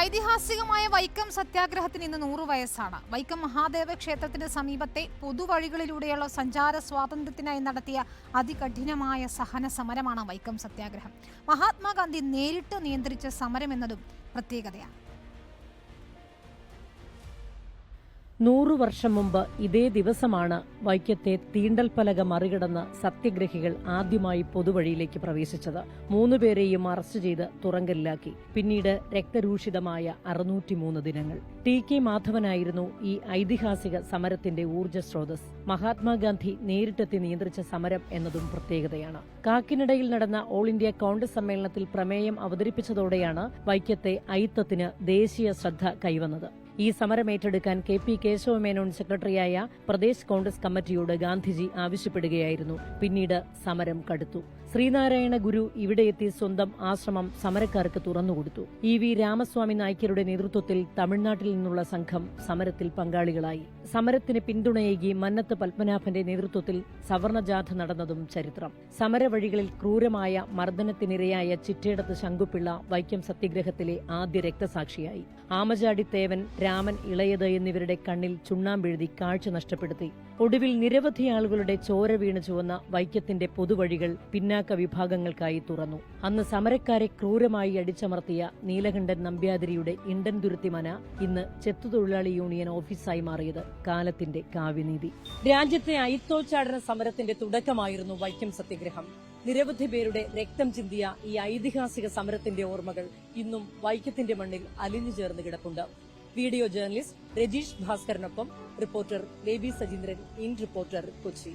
ഐതിഹാസികമായ വൈക്കം സത്യാഗ്രഹത്തിന് ഇന്ന് നൂറു വയസ്സാണ്. വൈക്കം മഹാദേവ ക്ഷേത്രത്തിന് സമീപത്തെ പൊതുവഴികളിലൂടെയുള്ള സഞ്ചാര സ്വാതന്ത്ര്യത്തിനായി നടത്തിയ അതികഠിനമായ സഹന സമരമാണ് വൈക്കം സത്യാഗ്രഹം. മഹാത്മാഗാന്ധി നേരിട്ട് നിയന്ത്രിച്ച സമരം എന്നതും പ്രത്യേകതയാണ്. നൂറു വർഷം മുമ്പ് ഇതേ ദിവസമാണ് വൈക്കത്തെ തീണ്ടൽപ്പലക മറികടന്ന് സത്യഗ്രഹികൾ ആദ്യമായി പൊതുവഴിയിലേക്ക് പ്രവേശിച്ചത്. മൂന്നുപേരെയും അറസ്റ്റ് ചെയ്ത് തുറങ്കലിലാക്കി പിന്നീട് രക്തരൂഷിതമായ അറുന്നൂറ്റിമൂന്ന് ദിനങ്ങൾ. ടി കെ മാധവനായിരുന്നു ഈ ഐതിഹാസിക സമരത്തിന്റെ ഊർജ സ്രോതസ് മഹാത്മാഗാന്ധി നേരിട്ടെത്തി നിയന്ത്രിച്ച സമരം എന്നതും പ്രത്യേകതയാണ്. കാക്കിനടയിൽ നടന്ന ഓൾ ഇന്ത്യ കോൺഗ്രസ് സമ്മേളനത്തിൽ പ്രമേയം അവതരിപ്പിച്ചതോടെയാണ് വൈക്കത്തെ ഐത്തത്തിന് ദേശീയ ശ്രദ്ധ കൈവന്നത്. ഈ സമരം ഏറ്റെടുക്കാൻ കെ പി കേശവമേനോൻ സെക്രട്ടറിയായ പ്രദേശ് കോൺഗ്രസ് കമ്മിറ്റിയോട് ഗാന്ധിജി ആവശ്യപ്പെടുകയായിരുന്നു. പിന്നീട് സമരം കടുത്തു. ശ്രീനാരായണ ഗുരു ഇവിടെ എത്തി സ്വന്തം ആശ്രമം സമരക്കാർക്ക് തുറന്നുകൊടുത്തു ഇ വി രാമസ്വാമി നായ്ക്കരുടെ നേതൃത്വത്തിൽ തമിഴ്നാട്ടിൽ നിന്നുള്ള സംഘം സമരത്തിൽ പങ്കാളികളായി. സമരത്തിന് പിന്തുണയേകി മന്നത്ത് പത്മനാഭന്റെ നേതൃത്വത്തിൽ സവർണജാഥ നടന്നതും ചരിത്രം. സമരവഴികളിൽ ക്രൂരമായ മർദ്ദനത്തിനിരയായ ചിറ്റേടത്ത് ശങ്കുപിള്ള വൈക്കം സത്യഗ്രഹത്തിലെ ആദ്യ രക്തസാക്ഷിയായി. ആമചാടി തേവൻ രാമൻ ഇളയത് എന്നിവരുടെ കണ്ണിൽ ചുണ്ണാമ്പെഴുതി കാഴ്ച നഷ്ടപ്പെടുത്തി. ഒടുവിൽ നിരവധി ആളുകളുടെ ചോര വീണ് ചുവന്ന വൈക്കത്തിന്റെ പൊതുവഴികൾ പിന്നാക്ക വിഭാഗങ്ങൾക്കായി തുറന്നു. അന്ന് സമരക്കാരെ ക്രൂരമായി അടിച്ചമർത്തിയ നീലകണ്ഠൻ നമ്പ്യാതിരിയുടെ ഇണ്ടൻ തുരുത്തിമന ഇന്ന് ചെത്തുതൊഴിലാളി യൂണിയൻ ഓഫീസായി മാറിയത് കാലത്തിന്റെ കാവ്യനീതി. രാജ്യത്തെ അയിത്തോച്ചാടന സമരത്തിന്റെ തുടക്കമായിരുന്നു വൈക്കം സത്യഗ്രഹം. നിരവധി പേരുടെ രക്തം ചിന്തിയ ഈ ഐതിഹാസിക സമരത്തിന്റെ ഓർമ്മകൾ ഇന്നും വൈക്കത്തിന്റെ മണ്ണിൽ അലിഞ്ഞു ചേർന്ന് കിടപ്പുണ്ട്. Video journalist Rajeesh ഭാസ്കറിനൊപ്പം reporter Baby Sajeendran in reporter Kochi.